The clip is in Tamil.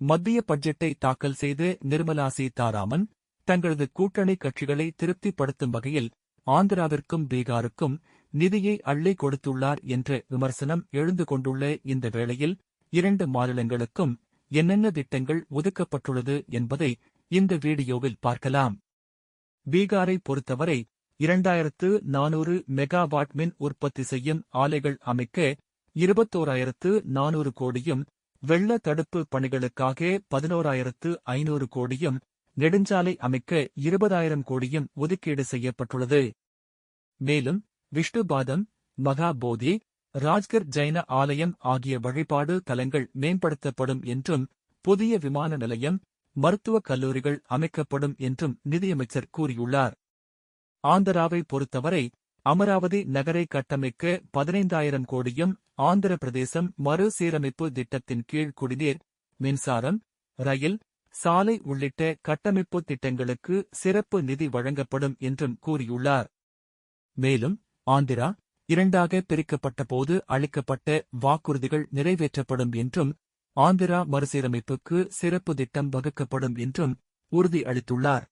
மத்திய பட்ஜெட்டை தாக்கல் செய்த நிர்மலா சீதாராமன் தங்களது கூட்டணி கட்சிகளை திருப்திப்படுத்தும் வகையில் ஆந்திராவிற்கும் பீகாருக்கும் நிதியை அள்ளி கொடுத்துள்ளார் என்ற விமர்சனம் எழுந்து கொண்டுள்ள இந்த வேளையில் இரண்டு மாநிலங்களுக்கும் என்னென்ன திட்டங்கள் ஒதுக்கப்பட்டுள்ளது என்பதை இந்த வீடியோவில் பார்க்கலாம். பீகாரை பொறுத்தவரை இரண்டாயிரத்து நானூறு மெகாவாட் மின் உற்பத்தி செய்யும் ஆலைகள் அமைக்க இருபத்தோராயிரத்து நானூறு கோடியும் வெள்ள தடுப்பு பணிகளுக்காக பதினோராயிரத்து ஐநூறு கோடியும் நெடுஞ்சாலை அமைக்க இருபதாயிரம் கோடியும் ஒதுக்கீடு செய்யப்பட்டுள்ளது. மேலும் விஷ்ணுபாதம் மகாபோதி ராஜ்கர் ஜைன ஆலயம் ஆகிய வழிபாடு தலங்கள் மேம்படுத்தப்படும் என்றும் புதிய விமான நிலையம் மருத்துவக் கல்லூரிகள் அமைக்கப்படும் என்றும் நிதியமைச்சர் கூறியுள்ளார். ஆந்திராவை பொறுத்தவரை அமராவதி நகரை கட்டமைக்க பதினைந்தாயிரம் கோடியும் ஆந்திர பிரதேசம் மறுசீரமைப்பு திட்டத்தின் கீழ் குடிநீர் மின்சாரம் ரயில் சாலை உள்ளிட்ட கட்டமைப்பு திட்டங்களுக்கு சிறப்பு நிதி வழங்கப்படும் என்றும் கூறியுள்ளார். மேலும் ஆந்திரா இரண்டாக பிரிக்கப்பட்ட போது அளிக்கப்பட்ட வாக்குறுதிகள் நிறைவேற்றப்படும் என்றும் ஆந்திரா மறுசீரமைப்புக்கு சிறப்பு திட்டம் வகுக்கப்படும் என்றும் உறுதி அளித்துள்ளார்